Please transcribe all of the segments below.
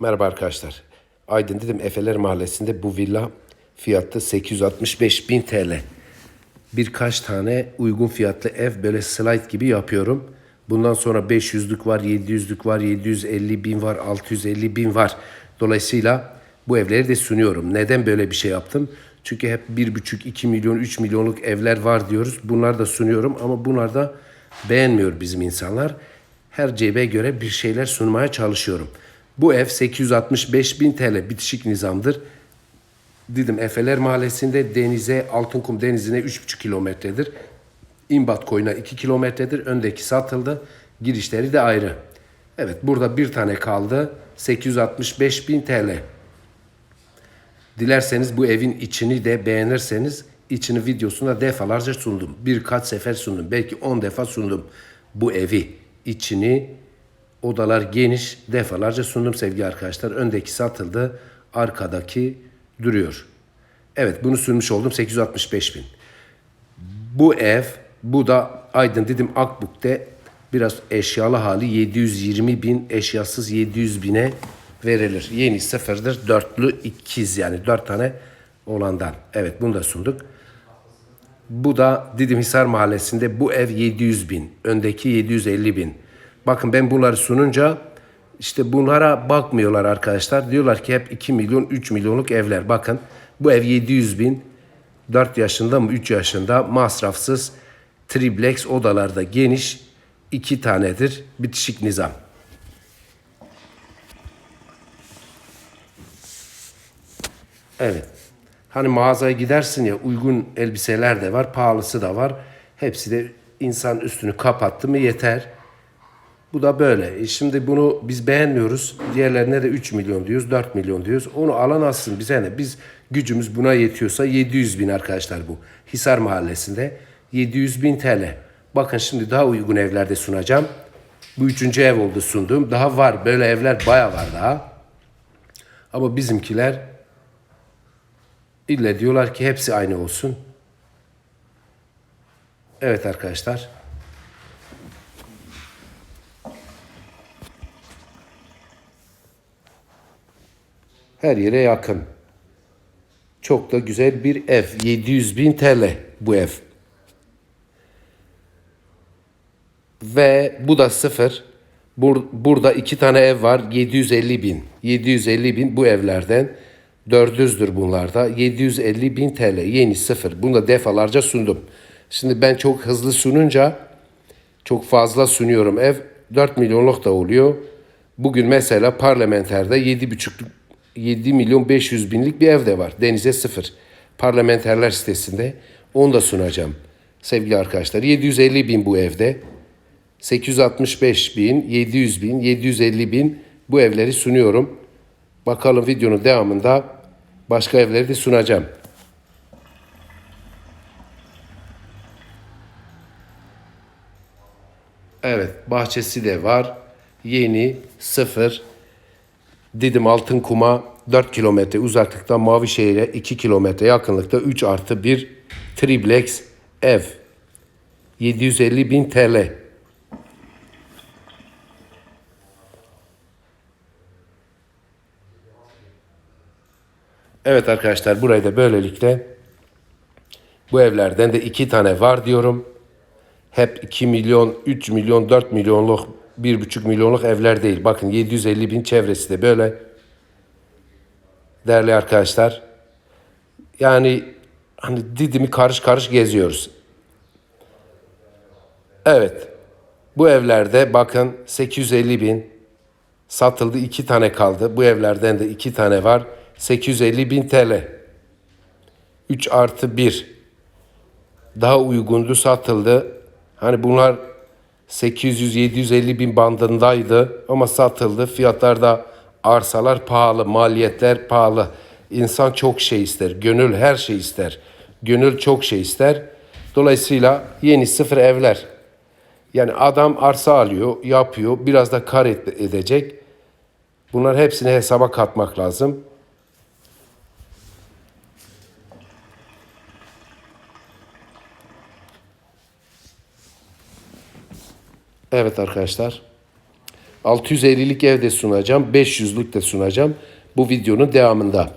Merhaba arkadaşlar. Aydın dedim Efeler Mahallesi'nde bu villa fiyatı 865 bin TL. Birkaç tane uygun fiyatlı ev böyle slide gibi yapıyorum. Bundan sonra 500'lük var, 700'lük var, 750 bin var, 650 bin var. Dolayısıyla bu evleri de sunuyorum. Neden böyle bir şey yaptım? Çünkü hep 1,5-2 milyon, 3 milyonluk evler var diyoruz. Bunlar da sunuyorum ama bunlar da beğenmiyor bizim insanlar. Her cebe göre bir şeyler sunmaya çalışıyorum. Bu ev 865 bin TL bitişik nizamdır. Dedim Efeler Mahallesi'nde denize, Altınkum denizine 3,5 kilometredir. İmbat koyuna 2 kilometredir. Öndeki satıldı. Girişleri de ayrı. Evet burada bir tane kaldı. 865 bin TL. Dilerseniz bu evin içini de beğenirseniz içini videosunda defalarca sundum. Birkaç sefer sundum. Belki 10 defa sundum. Bu evi, içini, odalar geniş defalarca sundum sevgili arkadaşlar. Öndeki satıldı, arkadaki duruyor. Evet bunu sunmuş oldum 865 bin. Bu ev, bu da Aydın dedim Akbuk'te biraz eşyalı hali 720 bin, eşyasız 700 bine verilir. Yeni sıfırdır, dörtlü ikiz yani dört tane olandan. Evet bunu da sunduk. Bu da Didimhisar Mahallesi'nde bu ev 700 bin. Öndeki 750 bin. Bakın ben bunları sununca işte bunlara bakmıyorlar arkadaşlar. Diyorlar ki hep 2 milyon 3 milyonluk evler. Bakın bu ev 700 bin. 4 yaşında mı 3 yaşında masrafsız triplex odalarda geniş iki tanedir bitişik nizam. Evet. Hani mağazaya gidersin ya uygun elbiseler de var, pahalısı da var. Hepsi de insan üstünü kapattı mı yeter. Bu da böyle. E şimdi bunu biz beğenmiyoruz. Diğerlerine de 3 milyon diyoruz, 4 milyon diyoruz. Onu alan alsın bize ne? Biz gücümüz buna yetiyorsa 700 bin arkadaşlar bu. Hisar Mahallesi'nde 700 bin TL. Bakın şimdi daha uygun evlerde sunacağım. Bu üçüncü ev oldu sunduğum. Daha var. Böyle evler baya var daha. Ama bizimkiler ille diyorlar ki hepsi aynı olsun. Evet arkadaşlar. Her yere yakın. Çok da güzel bir ev. 700 bin TL bu ev. Ve bu da sıfır. Bur- burada iki tane ev var. 750 bin. 750 bin bu evlerden. Dördüzdür bunlarda. 750 bin TL. Yeni sıfır. Bunu da defalarca sundum. Şimdi ben çok hızlı sununca çok fazla sunuyorum ev. 4 milyonluk da oluyor. Bugün mesela parlamenterde 7,5 7 milyon 500 binlik bir ev de var. Denize sıfır. Parlamenterler sitesinde. Onu da sunacağım. Sevgili arkadaşlar 750 bin bu evde. 865 bin, 700 bin, 750 bin bu evleri sunuyorum. Bakalım videonun devamında başka evleri de sunacağım. Evet, bahçesi de var. Yeni, sıfır. Didim Altın Kuma 4 kilometre uzaklıkta Mavişehir'e 2 kilometre yakınlıkta 3 artı 1 triplex ev. 750 bin TL. Evet arkadaşlar burayı da böylelikle bu evlerden de iki tane var diyorum. Hep 2 milyon, 3 milyon, 4 milyonluk, 1,5 milyonluk evler değil. Bakın 750 bin çevresi de böyle. Değerli arkadaşlar. Yani hani Didim'i karış karış geziyoruz. Evet. Bu evlerde bakın 850 bin satıldı. iki tane kaldı. Bu evlerden de iki tane var. 850 bin TL. 3 artı 1. Daha uygundu satıldı. Hani bunlar 800-750 bin bandındaydı ama satıldı. Fiyatlarda arsalar pahalı, maliyetler pahalı. İnsan çok şey ister, gönül her şey ister. Gönül çok şey ister. Dolayısıyla yeni sıfır evler. Yani adam arsa alıyor, yapıyor, biraz da kar edecek. Bunlar hepsini hesaba katmak lazım. Evet arkadaşlar. 650'lik ev de sunacağım. 500'lük de sunacağım. Bu videonun devamında.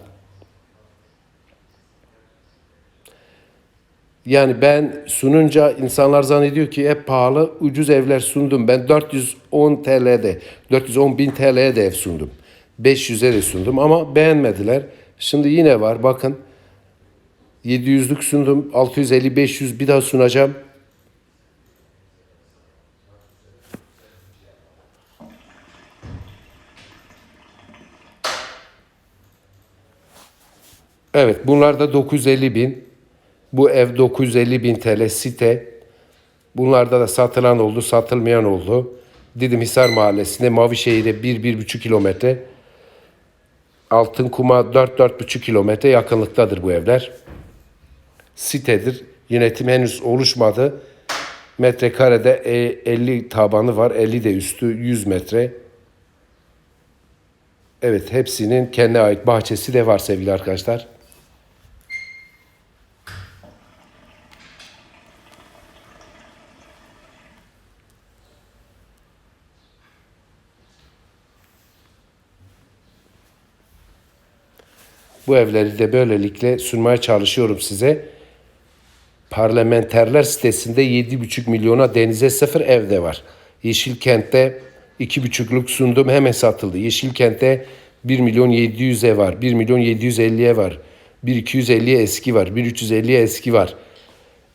Yani ben sununca insanlar zannediyor ki hep pahalı, ucuz evler sundum. Ben 410 TL'de, 410 bin TL'ye de ev sundum. 500'e de sundum ama beğenmediler. Şimdi yine var bakın. 700'lük sundum, 650, 500 bir daha sunacağım. Evet bunlar da 950 bin. Bu ev 950 bin TL site. Bunlarda da satılan oldu, satılmayan oldu. Didimhisar Mahallesi'nde Mavişehir'e 1-1,5 kilometre. Altın Kuma 4-4,5 kilometre yakınlıktadır bu evler. Sitedir. Yönetim henüz oluşmadı. Metrekarede e, 50 tabanı var, 50 de üstü 100 metre. Evet hepsinin kendine ait bahçesi de var sevgili arkadaşlar. Bu evleri de böylelikle sunmaya çalışıyorum size. Parlamenterler sitesinde 7,5 milyona denize sıfır evde var. Yeşilkent'te 2,5'luk sundum hemen satıldı. Yeşilkent'te 1 milyon 700'e var. 1 milyon 750'ye var. 1 250'ye eski var. 1 350'ye eski var.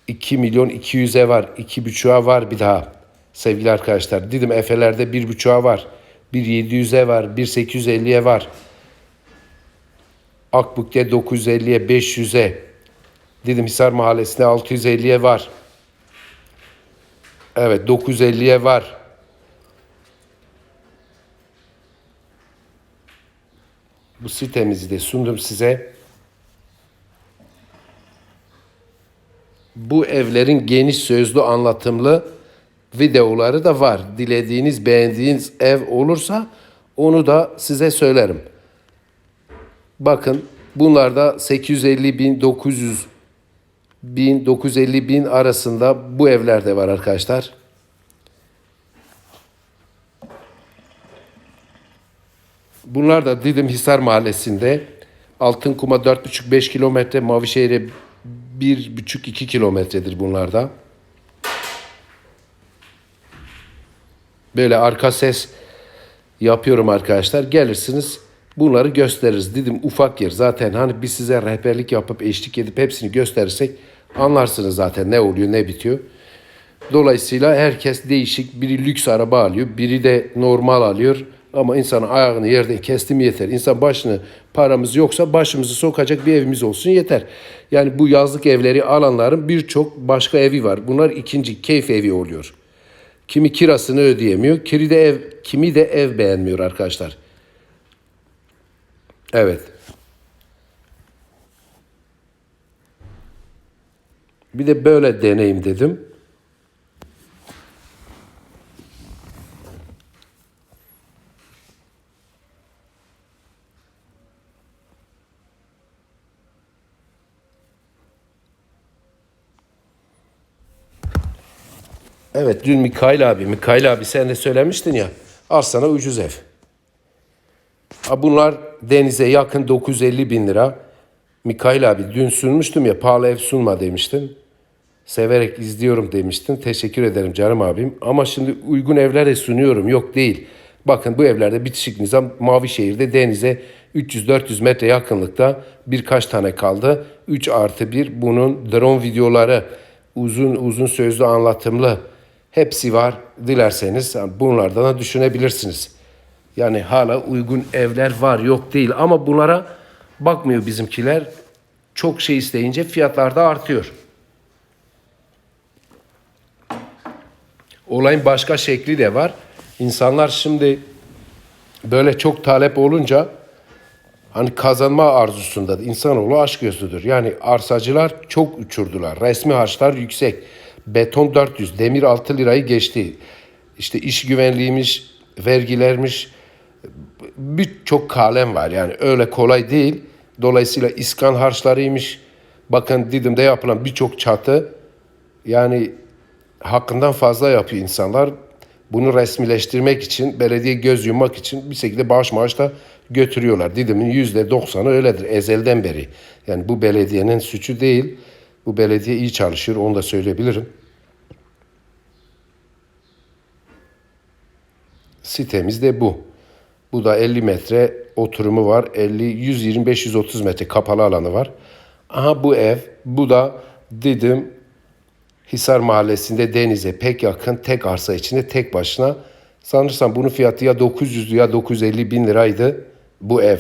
2 milyon 200'e var. 2,5'a var bir daha. Sevgili arkadaşlar. Dedim Efe'lerde 1,5'a var. 1 700'e var. 1 850'ye var. Akbük'te 950'ye 500'e Didimhisar Mahallesi'nde 650'ye var. Evet 950'ye var. Bu sitemizi de sundum size. Bu evlerin geniş sözlü anlatımlı videoları da var. Dilediğiniz, beğendiğiniz ev olursa onu da size söylerim. Bakın bunlarda 850 bin 900 bin 950 bin arasında bu evlerde var arkadaşlar. Bunlar da Didim Hisar Mahallesi'nde Altınkuma 4,5-5 kilometre, Mavişehir'e 1,5-2 kilometredir bunlarda. Böyle arka ses yapıyorum arkadaşlar. Gelirsiniz bunları gösteririz. Dedim ufak yer zaten hani biz size rehberlik yapıp eşlik edip hepsini gösterirsek anlarsınız zaten ne oluyor ne bitiyor. Dolayısıyla herkes değişik biri lüks araba alıyor biri de normal alıyor. Ama insanın ayağını yerden kestim yeter. İnsan başını paramız yoksa başımızı sokacak bir evimiz olsun yeter. Yani bu yazlık evleri alanların birçok başka evi var. Bunlar ikinci keyif evi oluyor. Kimi kirasını ödeyemiyor. Kiri de ev, kimi de ev beğenmiyor arkadaşlar. Evet. Bir de böyle deneyim dedim. Evet dün Mikail abi, Mikail abi sen de söylemiştin ya. Al sana ucuz ev. Ha bunlar denize yakın 950 bin lira. Mikail abi dün sunmuştum ya pahalı ev sunma demiştin. Severek izliyorum demiştin. Teşekkür ederim canım abim. Ama şimdi uygun evler de sunuyorum. Yok değil. Bakın bu evlerde bitişik nizam Mavişehir'de denize 300-400 metre yakınlıkta birkaç tane kaldı. 3 artı 1 bunun drone videoları uzun uzun sözlü anlatımlı hepsi var. Dilerseniz bunlardan da düşünebilirsiniz. Yani hala uygun evler var yok değil ama bunlara bakmıyor bizimkiler. Çok şey isteyince fiyatlar da artıyor. Olayın başka şekli de var. İnsanlar şimdi böyle çok talep olunca hani kazanma arzusunda insanoğlu aşk gözlüdür. Yani arsacılar çok uçurdular. Resmi harçlar yüksek. Beton 400, demir 6 lirayı geçti. İşte iş güvenliğiymiş, vergilermiş, birçok kalem var. Yani öyle kolay değil. Dolayısıyla iskan harçlarıymış. Bakın Didim'de yapılan birçok çatı yani hakkından fazla yapıyor insanlar. Bunu resmileştirmek için, belediye göz yummak için bir şekilde bağış maaş da götürüyorlar. Didim'in yüzde doksanı öyledir ezelden beri. Yani bu belediyenin suçu değil. Bu belediye iyi çalışıyor, onu da söyleyebilirim. Sitemiz de bu. Bu da 50 metre oturumu var. 50, 120, 530 metre kapalı alanı var. Aha bu ev, bu da Didim Hisar Mahallesi'nde denize pek yakın tek arsa içinde tek başına. Sanırsam bunun fiyatı ya 900 ya 950 bin liraydı bu ev.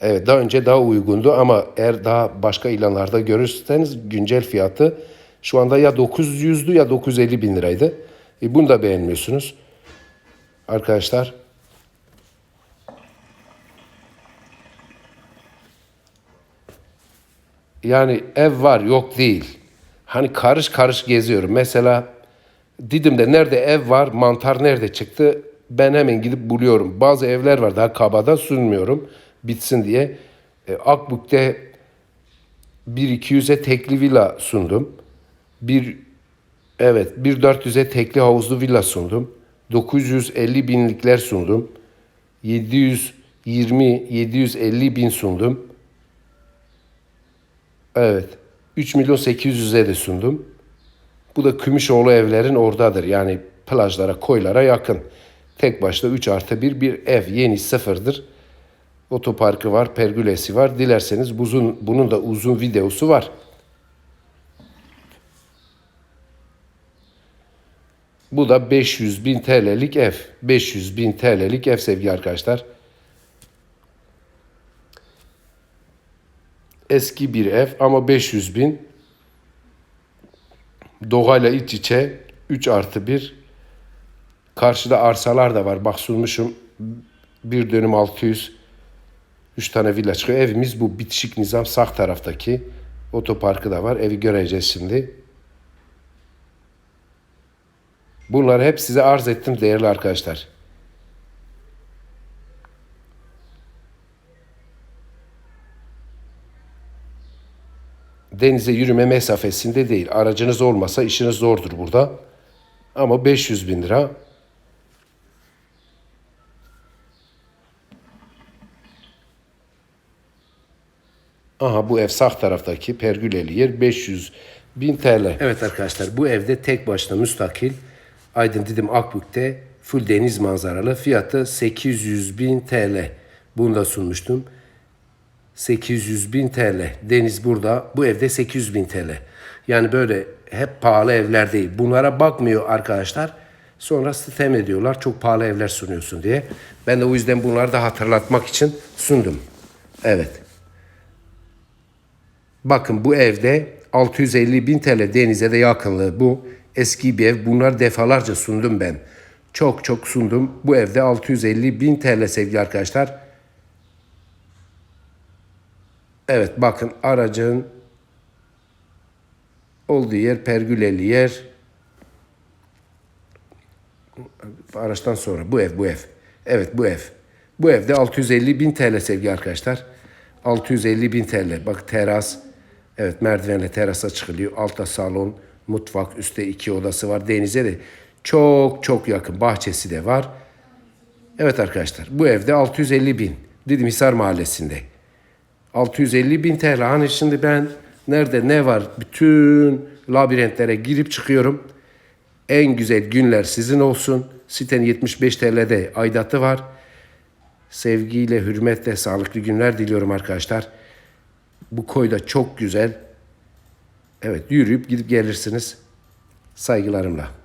Evet daha önce daha uygundu ama eğer daha başka ilanlarda görürseniz güncel fiyatı şu anda ya 900'dü ya 950 bin liraydı. E, bunu da beğenmiyorsunuz. Arkadaşlar yani ev var yok değil. Hani karış karış geziyorum. Mesela Didim'de nerede ev var, mantar nerede çıktı ben hemen gidip buluyorum. Bazı evler var daha kabada sunmuyorum bitsin diye. E, Akbük'te 1-200'e tekli villa sundum. Bir evet 1-400'e tekli havuzlu villa sundum. 950 binlikler sundum. 720 750 bin sundum. Evet. 3 milyon 800'e de sundum. Bu da Kümüşoğlu evlerin oradadır. Yani plajlara, koylara yakın. Tek başına 3 artı 1 bir ev. Yeni sıfırdır. Otoparkı var, pergülesi var. Dilerseniz buzun, bunun da uzun videosu var. Bu da 500 bin TL'lik ev. 500 bin TL'lik ev sevgili arkadaşlar. Eski bir ev ama 500 bin. Doğayla iç içe 3 artı 1. Karşıda arsalar da var. Bak sunmuşum. Bir dönüm 600. 3 tane villa çıkıyor. Evimiz bu bitişik nizam sağ taraftaki. Otoparkı da var. Evi göreceğiz şimdi. Bunları hep size arz ettim değerli arkadaşlar. Denize yürüme mesafesinde değil. Aracınız olmasa işiniz zordur burada. Ama 500 bin lira. Aha bu ev sağ taraftaki pergüleli yer 500 bin TL. Evet arkadaşlar bu evde tek başına müstakil Aydın Didim Akbük'te full deniz manzaralı fiyatı 800 bin TL. Bunu da sunmuştum. 800 bin TL. Deniz burada. Bu evde 800 bin TL. Yani böyle hep pahalı evler değil. Bunlara bakmıyor arkadaşlar. Sonra sitem ediyorlar. Çok pahalı evler sunuyorsun diye. Ben de o yüzden bunları da hatırlatmak için sundum. Evet. Bakın bu evde 650 bin TL denize de yakınlığı bu. Eski bir ev. Bunlar defalarca sundum ben. Çok çok sundum. Bu evde 650 bin TL sevgili arkadaşlar. Evet bakın aracın olduğu yer pergüleli yer. Araçtan sonra bu ev bu ev. Evet bu ev. Bu evde 650 bin TL sevgili arkadaşlar. 650 bin TL. Bak teras. Evet merdivenle terasa çıkılıyor. Altta salon, mutfak, üstte iki odası var. Denize de çok çok yakın. Bahçesi de var. Evet arkadaşlar bu evde 650 bin. Didim Hisar Mahallesi'nde. 650 bin TL. Hani şimdi ben nerede ne var bütün labirentlere girip çıkıyorum. En güzel günler sizin olsun. Sitenin 75 TL'de aidatı var. Sevgiyle, hürmetle, sağlıklı günler diliyorum arkadaşlar. Bu koy da çok güzel. Evet yürüyüp gidip gelirsiniz. Saygılarımla.